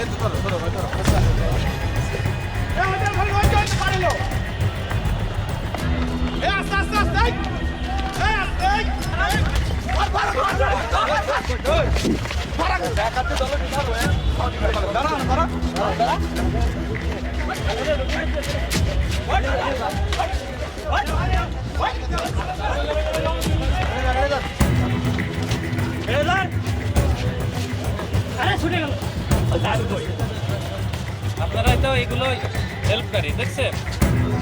Esto todo, todo, todo. আপনারা তো এগুলো হেল্পকারী দেখছেন?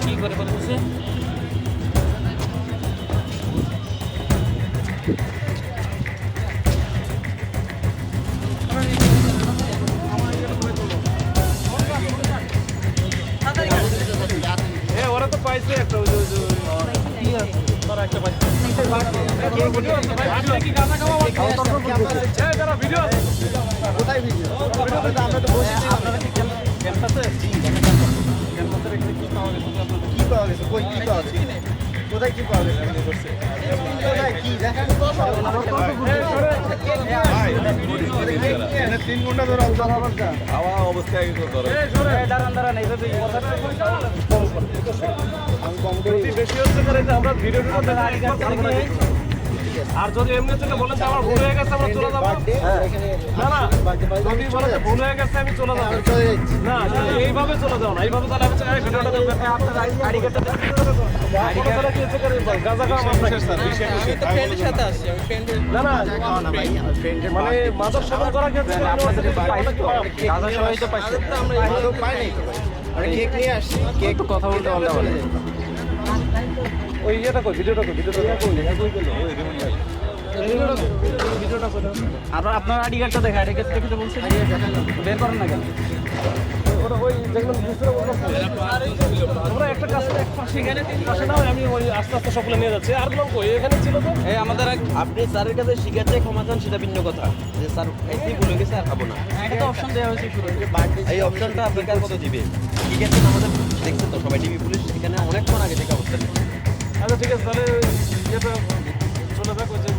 কি করে বলতেছে? কোথায় ভিডিও আমরা তো বসে আপনারা কি ক্যাম্পাসে ক্যাম্পাসে কি? পাওয়া গেছে তিন ঘণ্টা ধরে যদি বেশি আমরা ভিডিও আর যদি এমনি থেকে বলেন যে আমার ভুল হয়ে গেছে আমরা চলে যাব? না না। যদি বলে যে ভুল হয়ে গেছে আমি চলে যাব। না না, এইভাবে চলে যাও না। এইভাবে তাহলে আমি চাই ভিডিওটা দেখবেন আপনার আইডি কার্ডটা আইডি কার্ডটা কি হচ্ছে করে গাঁজা খাওয়া মামলা কি? না না। মানে মাদক সেবন করা কি হচ্ছে গাঁজা সবাই তো পাইছে। কেক নিয়ে আসছি কেক কথা বলতে বলতে বলে। ওই ইয়েটা কই ভিডিওটা কই ভিডিওটা কই? আপনার আপনার আইডি কার্ডটা দেখা আইডি কার্ড দেখতে বলছেন বের করেন না কেন? ওটা ওই আমরা একটা কাজ এক পাশে এখানে পাশে নাও আমি ওই আস্তে আস্তে সবগুলো নিয়ে যাচ্ছি। আর কই? এখানে ছিল তো? এই আমাদের এক- আপনি স্যারের কাছে শিখাতে ক্ষমা চান সেটা ভিন্ন কথা। যে স্যার এতেই ভুলে গেছে আর খাব না। অপশন দেওয়া হয়েছে শুরু। এই অপশনটা আপনি কার মতো দিবে ঠিক আছে আমাদের দেখছেন তো সবাই টিভি পুলিশ এখানে অনেকক্ষণ ঠিক আছে তাহলে ইয়েটা চলে থাকো যে